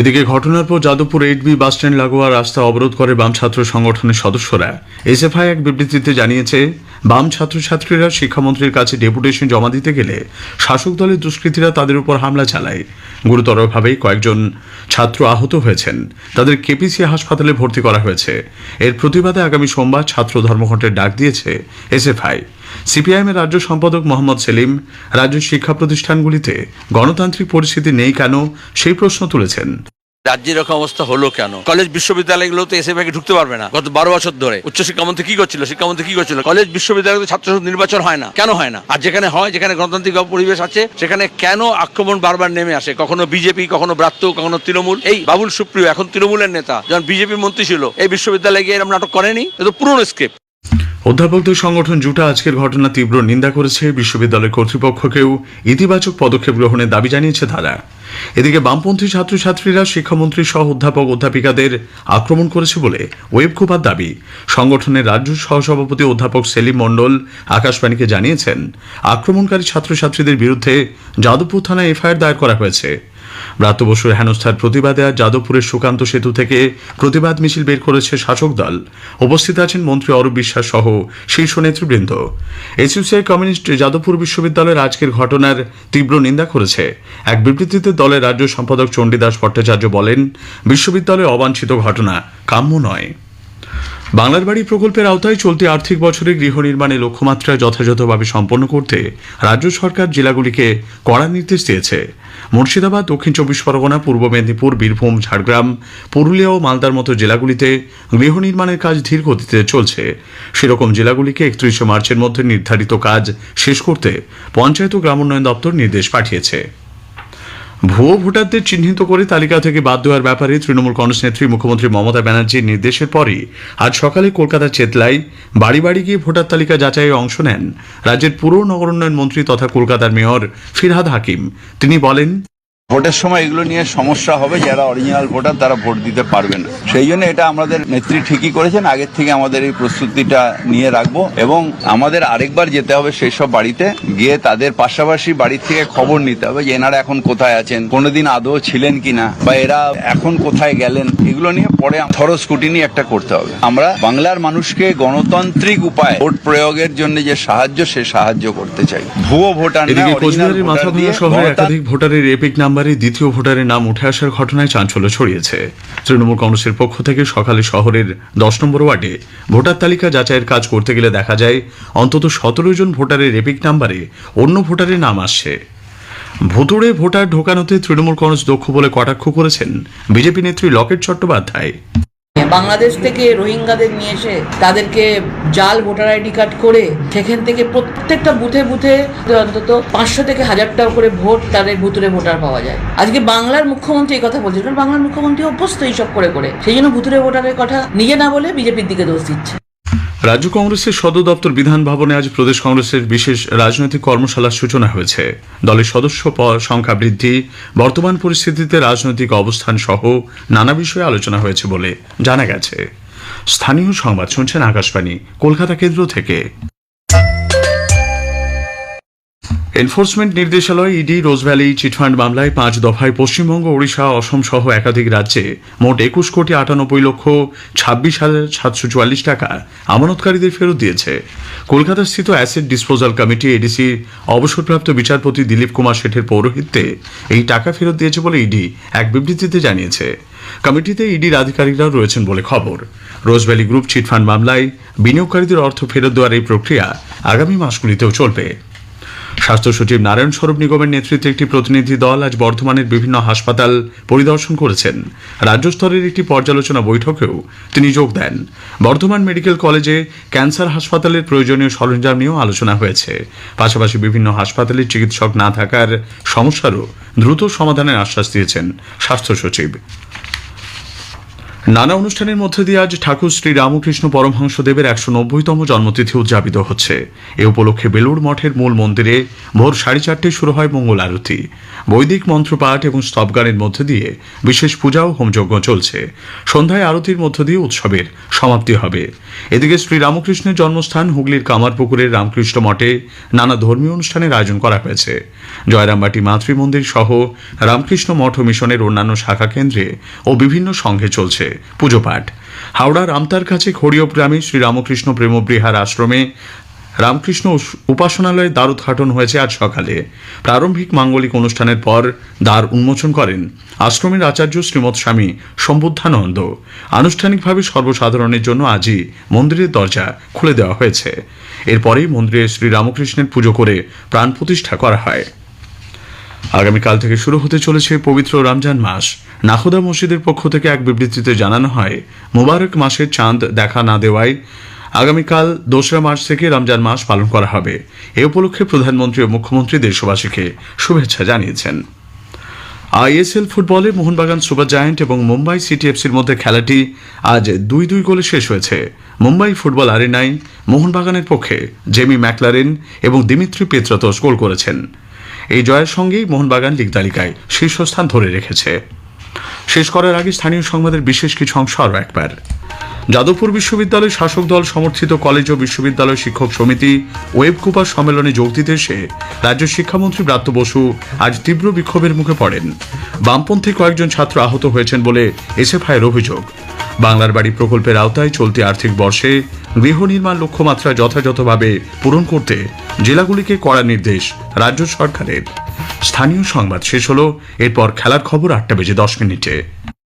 এদিকে ঘটনার পর যাদবপুর এইট বি বাসস্ট্যান্ড লাগোয়া রাস্তা অবরোধ করে বাম ছাত্র সংগঠনের সদস্যরা। এসএফআই এক বিবৃতিতে জানিয়েছে, বাম ছাত্রছাত্রীরা শিক্ষামন্ত্রীর কাছে ডেপুটেশন জমা দিতে গেলে শাসক দলের দুষ্কৃতীরা তাদের উপর হামলা চালায়। গুরুতরভাবে কয়েকজন ছাত্র আহত হয়েছেন। তাদের কেপিসি হাসপাতালে ভর্তি করা হয়েছে। এর প্রতিবাদে আগামী সোমবার ছাত্র ধর্মঘটের ডাক দিয়েছে এসএফআই। সিপিআইএমের রাজ্য সম্পাদক মোহাম্মদ সেলিম রাজ্য শিক্ষা প্রতিষ্ঠানগুলিতে গণতান্ত্রিক পরিস্থিতি নেই কেন সেই প্রশ্ন তুলেছেন। রাজ্যের এরকম অবস্থা হলো কেন? কলেজ বিশ্ববিদ্যালয়গুলো তো এসে ভাগে ঢুকতে পারবে না। গত বারো বছর ধরে উচ্চশিক্ষামন্ত্রী কি করছিল, শিক্ষামন্ত্রী কি করছিল? কলেজ বিশ্ববিদ্যালয়ে ছাত্র নির্বাচন হয় না। কেন হয় না? আর যেখানে হয়, যেখানে গণতান্ত্রিক পরিবেশ আছে, সেখানে কেন আক্রমণ বারবার নেমে আসে? কখনো বিজেপি, কখনো ব্রাত্য, কখনো তৃণমূল। এই বাবুল সুপ্রিয়, এখন তৃণমূলের নেতা, যখন বিজেপি মন্ত্রী ছিল, এই বিশ্ববিদ্যালয়ে গিয়ে এরকম নাটক করেনি? এ তো পুরনো স্ক্রিপ্ট। অধ্যাপকদের সংগঠন জুটা আজকের ঘটনা তীব্র নিন্দা করেছে বিশ্ববিদ্যালয় কর্তৃপক্ষকেও ইতিবাচক পদক্ষেপ গ্রহণের দাবি জানিয়েছে তারা। এদিকে বামপন্থী ছাত্রছাত্রীরা শিক্ষামন্ত্রী সহ অধ্যাপক অধ্যাপিকাদের আক্রমণ করেছে বলে ওয়েব কুপার দাবি। সংগঠনের রাজ্য সহসভাপতি অধ্যাপক সেলিম মণ্ডল আকাশবাণীকে জানিয়েছেন, আক্রমণকারী ছাত্রছাত্রীদের বিরুদ্ধে যাদবপুর থানায় এফআইআর দায়ের করা হয়েছে। ব্রাত্য বসুর হেনস্থার প্রতিবাদে আজ যাদবপুরের সুকান্ত সেতু থেকে প্রতিবাদ মিছিল বের করেছে শাসক দল। উপস্থিত আছেন মন্ত্রী অরূপ বিশ্বাস সহ শীর্ষ নেতৃবৃন্দ। এসইউসিআই কমিউনিস্ট যাদবপুর বিশ্ববিদ্যালয়ের আজকের ঘটনার তীব্র নিন্দা করেছে। এক বিবৃতিতে দলের রাজ্য সম্পাদক চণ্ডীদাস ভট্টাচার্য বলেন, বিশ্ববিদ্যালয়ে অবাঞ্ছিত ঘটনা কাম্য নয়। বাংলার বাড়ি প্রকল্পের আওতায় চলতি আর্থিক বছরে গৃহ নির্মাণে লক্ষ্যমাত্রা যথাযথভাবে সম্পন্ন করতে রাজ্য সরকার জেলাগুলিকে কড়া নির্দেশ দিয়েছে। মুর্শিদাবাদ, দক্ষিণ চব্বিশ পরগনা, পূর্ব মেদিনীপুর, বীরভূম, ঝাড়গ্রাম, পুরুলিয়া ও মালদার মতো জেলাগুলিতে গৃহ নির্মাণের কাজ ধীর গতিতে চলছে। সেরকম জেলাগুলিকে একত্রিশে মার্চের মধ্যে নির্ধারিত কাজ শেষ করতে পঞ্চায়েত ও গ্রামোন্নয়ন দপ্তর নির্দেশ পাঠিয়েছে। ভুয়ো ভোটারদের চিহ্নিত করে তালিকা থেকে বাদ দেওয়ার ব্যাপারে তৃণমূল কংগ্রেস নেত্রী মুখ্যমন্ত্রী মমতা ব্যানার্জির নির্দেশের পরই আজ সকালে কলকাতার চেতলায় বাড়ি বাড়ি গিয়ে ভোটার তালিকা যাচাইয়ে অংশ নেন রাজ্যের পুর নগরোন্নয়ন মন্ত্রী তথা কলকাতার মেয়র ফিরহাদ হাকিম। তিনি বলেন ভোটের সময় এগুলো নিয়ে সমস্যা হবে যারা অরিজিনাল ভোটার তারা ভোট দিতে পারবে না। সেই জন্য এটা আমাদের নেত্রী ঠিকই করেছেন আগের থেকে আমাদের এই প্রস্তুতিটা নিয়ে রাখব এবং আমাদের আরেকবার যেতে হবে সেই সব বাড়িতে গিয়ে তাদের পাশাপাশি বাড়ি থেকে খবর নিতে হবে যে এনারা এখন কোথায় আছেন কোনোদিন আদৌ ছিলেন কিনা বা এরা এখন কোথায় গেলেন এগুলো নিয়ে পরে থরো স্কুটিনি একটা করতে হবে। আমরা বাংলার মানুষকে গণতান্ত্রিক উপায় ভোট প্রয়োগের জন্য যে সাহায্য সে সাহায্য করতে চাই। ভুয়ো ভোটার না ভোটারের এপিক নাম্বারে দ্বিতীয় ভোটারের নাম উঠে আসার ঘটনায় চাঞ্চল্য ছড়িয়েছে। তৃণমূল কংগ্রেসের পক্ষ থেকে সকালে শহরের দশ নম্বর ওয়ার্ডে ভোটার তালিকা যাচাইয়ের কাজ করতে গেলে দেখা যায়, অন্তত সতেরো জন ভোটারের এপিক নাম্বারে অন্য ভোটারের নাম আসছে। ভুতুড়ে ভোটার ঢোকানোতে তৃণমূল কংগ্রেস দক্ষ বলে কটাক্ষ করেছেন বিজেপি নেত্রী লকেট চট্টোপাধ্যায়। বাংলাদেশ থেকে রোহিঙ্গাদের নিয়ে এসে তাদেরকে জাল ভোটার আইডি কার্ড করে সেখান থেকে প্রত্যেকটা বুথে বুথে অন্তত পাঁচশো থেকে হাজারটা করে ভোট তাদের ভুতুরে ভোটার পাওয়া যায়। আজকে বাংলার মুখ্যমন্ত্রী এই কথা বলছে কারণ বাংলার মুখ্যমন্ত্রী অভ্যস্ত এইসব করে করে। সেই জন্য ভুতুরে ভোটারের কথা নিজে না বলে বিজেপির দিকে দোষ দিচ্ছে। রাজ্য কংগ্রেসের সদর দপ্তর বিধান ভবনে আজ প্রদেশ কংগ্রেসের বিশেষ রাজনৈতিক কর্মশালার সূচনা হয়েছে। দলের সদস্য সংখ্যা বৃদ্ধি, বর্তমান পরিস্থিতিতে রাজনৈতিক অবস্থান সহ নানা বিষয়ে আলোচনা হয়েছে বলে জানা গেছে। স্থানীয় সংবাদ শুনছেন আকাশবাণী, কলকাতা কেন্দ্র থেকে। Enforcement নির্দেশালয় ED Rose Valley chit fund মামলায় পাঁচ দফায় পশ্চিমবঙ্গ, ওড়িশা, অসম সহ একাধিক রাজ্যে মোট একুশ কোটি আটানব্বই লক্ষ ছাব্বিশ হাজার সাতশো চুয়াল্লিশ টাকা আমানতকারীদের ফেরত দিয়েছে। কলকাতা স্থিত অ্যাসেট ডিসপোজাল কমিটি, এডিসি, অবসরপ্রাপ্ত বিচারপতি দিলীপ কুমার শেঠের পৌরোহিত্যে এই টাকা ফেরত দিয়েছে বলে ইডি এক বিবৃতিতে জানিয়েছে। কমিটিতে ইডির আধিকারিকরাও রয়েছেন বলে খবর। রোজভ্যালি গ্রুপ চিটফান্ড মামলায় বিনিয়োগকারীদের অর্থ ফেরত দেওয়ার এই প্রক্রিয়া আগামী মাসগুলিতেও চলবে। স্বাস্থ্য সচিব নারায়ণ স্বরূপ নিগমের নেতৃত্বে একটি প্রতিনিধি দল আজ বর্ধমানের বিভিন্ন হাসপাতাল পরিদর্শন করেছেন। রাজ্য স্তরের একটি পর্যালোচনা বৈঠকেও তিনি যোগ দেন। বর্ধমান মেডিকেল কলেজে ক্যান্সার হাসপাতালের প্রয়োজনীয় সরঞ্জাম নিয়েও আলোচনা হয়েছে। পাশাপাশি বিভিন্ন হাসপাতালে চিকিৎসক না থাকার সমস্যারও দ্রুত সমাধানের আশ্বাস দিয়েছেন স্বাস্থ্য সচিব। নানা অনুষ্ঠানের মধ্যে দিয়ে আজ ঠাকুর শ্রী রামকৃষ্ণ পরমহংসদেবের একশো নব্বইতম জন্মতিথি উদযাপিত হচ্ছে। এ উপলক্ষে বেলুড় মঠের মূল মন্দিরে ভোর সাড়ে চারটেয় শুরু হয় মঙ্গল আরতি। বৈদিক মন্ত্রপাঠ এবং স্তবগানের মধ্যে দিয়ে বিশেষ পূজা ও হোমযজ্ঞ চলছে। সন্ধ্যায় আরতির মধ্য দিয়ে উৎসবের সমাপ্তি হবে। এদিকে শ্রী রামকৃষ্ণের জন্মস্থান হুগলির কামারপুকুরের রামকৃষ্ণ মঠে নানা ধর্মীয় অনুষ্ঠানের আয়োজন করা হয়েছে। জয়রামবাটি মাতৃমন্দির সহ রামকৃষ্ণ মঠ ও মিশনের অন্যান্য শাখা কেন্দ্রে ও বিভিন্ন সংঘে চলছে। পুজো পাঠ। হাওড়ার আমতার কাছে খড়িয়প গ্রামে শ্রী রামকৃষ্ণ প্রেমবৃহার আশ্রমে রামকৃষ্ণ উপাসনালয়ের দ্বার উদ্ঘাটন হয়েছে আজ সকালে। প্রারম্ভিক মাঙ্গলিক অনুষ্ঠানের পর দ্বার উন্মোচন করেন আশ্রমের আচার্য শ্রীমৎ স্বামী সম্বুদ্ধানন্দ। আনুষ্ঠানিকভাবে সর্বসাধারণের জন্য আজই মন্দিরের দরজা খুলে দেওয়া হয়েছে। এরপরেই মন্দিরে শ্রী রামকৃষ্ণের পুজো করে প্রাণ প্রতিষ্ঠা করা হয়। আগামীকাল থেকে শুরু হতে চলেছে পবিত্র রমজান মাস। নাখোদা মসজিদের পক্ষ থেকে এক বিবৃতিতে জানানো হয়, মোবারক মাসের চাঁদ দেখা না দেওয়ায় আগামীকাল দোসরা মার্চ থেকে রমজান মাস পালন করা হবে। এ উপলক্ষে প্রধানমন্ত্রী ও মুখ্যমন্ত্রী দেশবাসীকে শুভেচ্ছা জানিয়েছেন। আইএসএল ফুটবলে মোহনবাগান সুপার জায়ান্ট এবং মুম্বাই সিটি এফসির মধ্যে খেলাটি আজ দুই দুই গোলে শেষ হয়েছে। মুম্বাই ফুটবল আরেনায় মোহনবাগানের পক্ষে জেমি ম্যাকলারেন এবং দিমিত্রি পেত্রাতস গোল করেছেন। এই জয়ের সঙ্গেই মোহনবাগান লিগ তালিকায় শীর্ষস্থান ধরে রেখেছে। শেষ করার আগে স্থানীয় সংবাদের বিশেষ কিছু অংশ আরও একবার। যাদবপুর বিশ্ববিদ্যালয় শাসক দল সমর্থিত কলেজ ও বিশ্ববিদ্যালয় শিক্ষক সমিতি ওয়েব কুপার সম্মেলনে যোগ দিতে এসে রাজ্য শিক্ষামন্ত্রী ব্রাত্য বসু আজ তীব্র বিক্ষোভের মুখে পড়েন। বামপন্থী কয়েকজন ছাত্র আহত হয়েছেন বলে এসএফআইয়ের অভিযোগ। বাংলার বাড়ি প্রকল্পের আওতায় চলতি আর্থিক বর্ষে গৃহ নির্মাণ লক্ষ্যমাত্রা যথাযথভাবে পূরণ করতে জেলাগুলিকে কড়া নির্দেশ রাজ্য সরকারের। স্থানীয় সংবাদ শেষ হলো, এরপর খেলার খবর আটটা বেজে দশ মিনিটে।